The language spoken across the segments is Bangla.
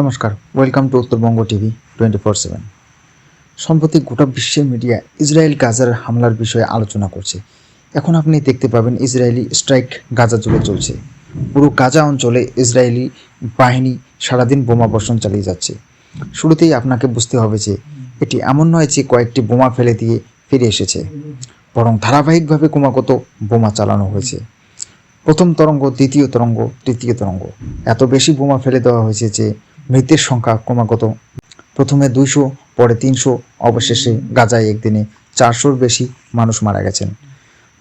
নমস্কার welcome to Uttarbanga TV twenty four seven সম্প্রতি গোটা বিশ্বের মিডিয়া ইসরায়েল গাজার হামলার বিষয়ে আলোচনা করছে। এখন আপনি দেখতে পাবেন ইসরায়েলি স্ট্রাইক গাজা জুড়ে চলছে। পুরো গাজা অঞ্চলে ইসরায়েলি বাহিনী সারাদিন বোমা বর্ষণ চালিয়ে যাচ্ছে। শুরুতেই আপনাকে বুঝতে হবে যে এটি এমন নয় যে কয়েকটি বোমা ফেলে দিয়ে ফিরে এসেছে, বরং ধারাবাহিকভাবে ক্রমাগত বোমা চালানো হয়েছে। প্রথম তরঙ্গ, দ্বিতীয় তরঙ্গ, তৃতীয় তরঙ্গ। এত বেশি বোমা ফেলে দেওয়া হয়েছে যে মৃতের সংখ্যা ক্রমাগত প্রথমে দুইশো, পরে তিনশো, অবশেষে গাজায় একদিনে চারশোর বেশি মানুষ মারা গেছেন।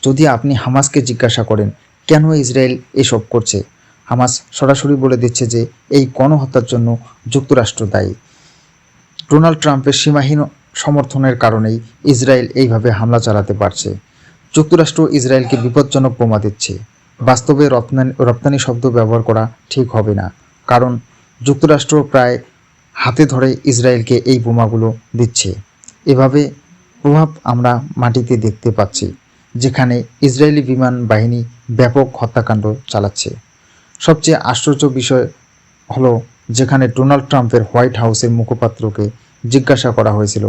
যদি আপনি হামাসকে জিজ্ঞাসা করেন, কেন ইসরায়েল এসব করছে? হামাস সরাসরি বলে দিচ্ছে যে, এই গণহত্যার জন্য যুক্তরাষ্ট্র দায়ী। ডোনাল্ড ট্রাম্পের সীমাহীন সমর্থনের কারণেই ইসরায়েল এইভাবে হামলা চালাতে পারছে। যুক্তরাষ্ট্র ইসরায়েলকে বিপজ্জনক বোমা দিচ্ছে। বাস্তবে রপ্তানি রপ্তানি শব্দ ব্যবহার করা ঠিক হবে না, কারণ যুক্তরাষ্ট্র প্রায় হাতে ধরে ইসরায়েলকে এই বোমাগুলো দিচ্ছে। এভাবে প্রভাব আমরা মাটিতে দেখতে পাচ্ছি, যেখানে ইসরায়েলি বিমান বাহিনী ব্যাপক হত্যাকাণ্ড চালাচ্ছে। সবচেয়ে আশ্চর্য বিষয় হলো যেখানে ডোনাল্ড ট্রাম্পের হোয়াইট হাউসের মুখপাত্রকে জিজ্ঞাসা করা হয়েছিল,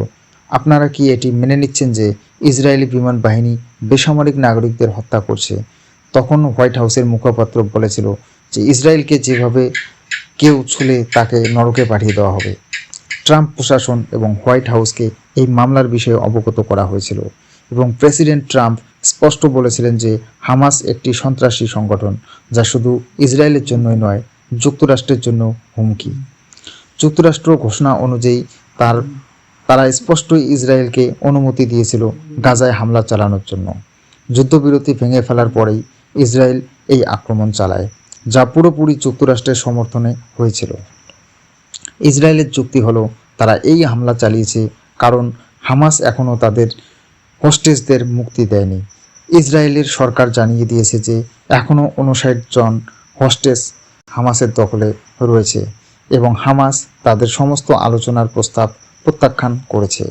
আপনারা কি এটি মেনে নিচ্ছেন যে ইসরায়েলি বিমান বাহিনী বেসামরিক নাগরিকদের হত্যা করছে? তখন হোয়াইট হাউসের মুখপাত্র বলেছিল যে, ইসরায়েলকে যেভাবে কেউ ছুলে তাকে নরকে পাঠিয়ে দেওয়া হবে। ট্রাম্প প্রশাসন এবং হোয়াইট হাউসকে এই মামলার বিষয়ে অবগত করা হয়েছিল এবং প্রেসিডেন্ট ট্রাম্প স্পষ্ট বলেছিলেন যে হামাস একটি সন্ত্রাসী সংগঠন যা শুধু ইসরায়েলের জন্যই নয়, যুক্তরাষ্ট্রের জন্য হুমকি। যুক্তরাষ্ট্র ঘোষণা অনুযায়ী তার, তারা স্পষ্টই ইসরায়েলকে অনুমতি দিয়েছিল গাজায় হামলা চালানোর জন্য। যুদ্ধবিরতি ভেঙে ফেলার পরেই ইসরায়েল এই আক্রমণ চালায়। যা পুরোপুরি যুক্তরাষ্ট্রের সমর্থনে হয়েছিল। ইসরায়েলের যুক্তি হলো, তারা এই হামলা চালিয়েছে কারণ হামাস এখনও তাদের হোস্টেজদের মুক্তি দেয়নি। ইসরায়েলের সরকার জানিয়ে দিয়েছে যে এখনও উনষাট জন হোস্টেজ হামাসের দখলে রয়েছে এবং হামাস তাদের সমস্ত আলোচনার প্রস্তাব প্রত্যাখ্যান করেছে।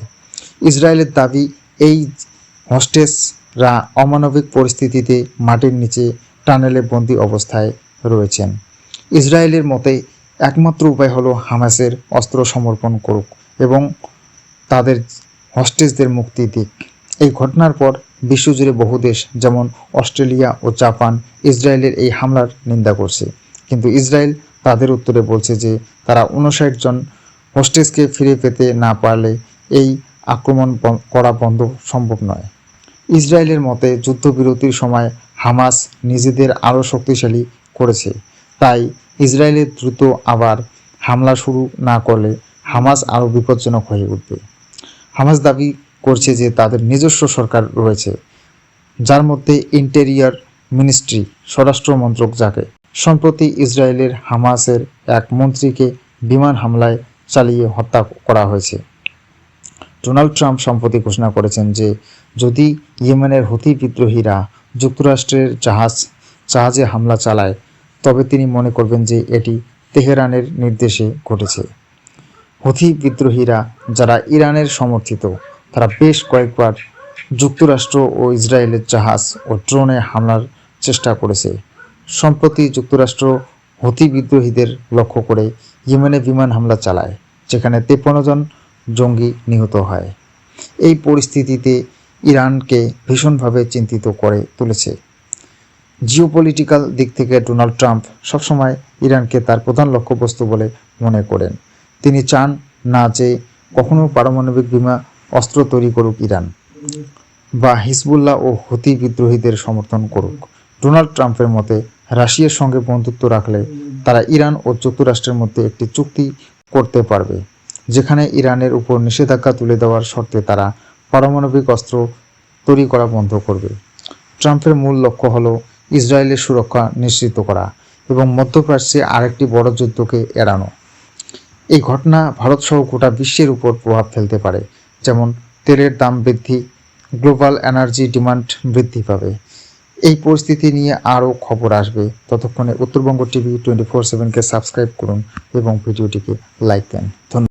ইসরায়েলের দাবি, এই হোস্টেসরা অমানবিক পরিস্থিতিতে মাটির নিচে টানেলে বন্দি অবস্থায় রয়েছেন। ইসরায়েলের মতে একমাত্র উপায় হলো হামাসের অস্ত্র সমর্পণ করুক এবং তাদের হস্টেজদের মুক্তি দিক। এই ঘটনার পর বিশ্বজুড়ে বহু দেশ, যেমন অস্ট্রেলিয়া ও জাপান, ইসরায়েলের এই হামলার নিন্দা করছে। কিন্তু ইসরায়েল তাদের উত্তরে বলছে যে, তারা উনষাট জন হোস্টেজকে ফিরে পেতে না পারলে এই আক্রমণ করা বন্ধ সম্ভব নয়। ইসরায়েলের মতে যুদ্ধবিরতির সময় হামাস নিজেদের আরও শক্তিশালী করেছে। তাই ইসরায়েলের দ্রুত আবার হামলা শুরু না করলে হামাস আরও বিপজ্জনক হয়ে উঠবে। হামাস দাবি করছে যে তাদের নিজস্ব সরকার রয়েছে, যার মধ্যে ইন্টেরিয়ার মিনিস্ট্রি, স্বরাষ্ট্র মন্ত্রক যাকে। সম্প্রতি ইসরায়েলের হামাসের এক মন্ত্রীকে বিমান হামলায় চালিয়ে হত্যা করা হয়েছে। ডোনাল্ড ট্রাম্প সম্প্রতি ঘোষণা করেছেন যে, যদি ইয়েমেনের হুতি বিদ্রোহীরা যুক্তরাষ্ট্রের জাহাজ, জাহাজে হামলা চালায় তবে তিনি মনে করবেন যে এটি তেহরানের নির্দেশে ঘটেছে। হুথি বিদ্রোহীরা যারা ইরানের সমর্থিত, তারা বেশ কয়েকবার যুক্তরাষ্ট্র ও ইসরায়েলের জাহাজ ও ড্রোনে হামলার চেষ্টা করেছে। সম্প্রতি যুক্তরাষ্ট্র হুথি বিদ্রোহীদের লক্ষ্য করে ইয়েমেনে বিমান হামলা চালায়, যেখানে তেপন্ন জন জঙ্গি নিহত হয়। এই পরিস্থিতিতে ইরানকে ভীষণভাবে চিন্তিত করে তুলেছে। জিওপলিটিক্যাল দিক থেকে ডোনাল্ড ট্রাম্প সবসময় ইরানকে তার প্রধান লক্ষ্যবস্তু বলে মনে করেন। তিনি চান না যে কখনো পারমাণবিক বিমা, অস্ত্র তৈরি করুক ইরান, বা হিজবুল্লাহ ও হুতি বিদ্রোহীদের সমর্থন করুক। ডোনাল্ড ট্রাম্পের মতে, রাশিয়ার সঙ্গে বন্ধুত্ব রাখলে তারা ইরান ও যুক্তরাষ্ট্রের মধ্যে একটি চুক্তি করতে পারবে, যেখানে ইরানের উপর নিষেধাজ্ঞা তুলে দেওয়ার শর্তে তারা পারমাণবিক অস্ত্র তৈরি করা বন্ধ করবে। ট্রাম্পের মূল লক্ষ্য হলো ইসরায়েলের সুরক্ষা নিশ্চিত করা এবং মধ্যপ্রাচ্যে আরেকটি বড় যুদ্ধকে এড়ানো। এই ঘটনা ভারতসহ গোটা বিশ্বের উপর প্রভাব ফেলতে পারে, যেমন তেলের দাম বৃদ্ধি, গ্লোবাল এনার্জি ডিমান্ড বৃদ্ধি পাবে। এই পরিস্থিতি নিয়ে আরও খবর আসবে। ততক্ষণে উত্তরবঙ্গ টিভি টোয়েন্টি ফোর সেভেনকে সাবস্ক্রাইব করুন এবং ভিডিওটিকে লাইক দেন। ধন্যবাদ।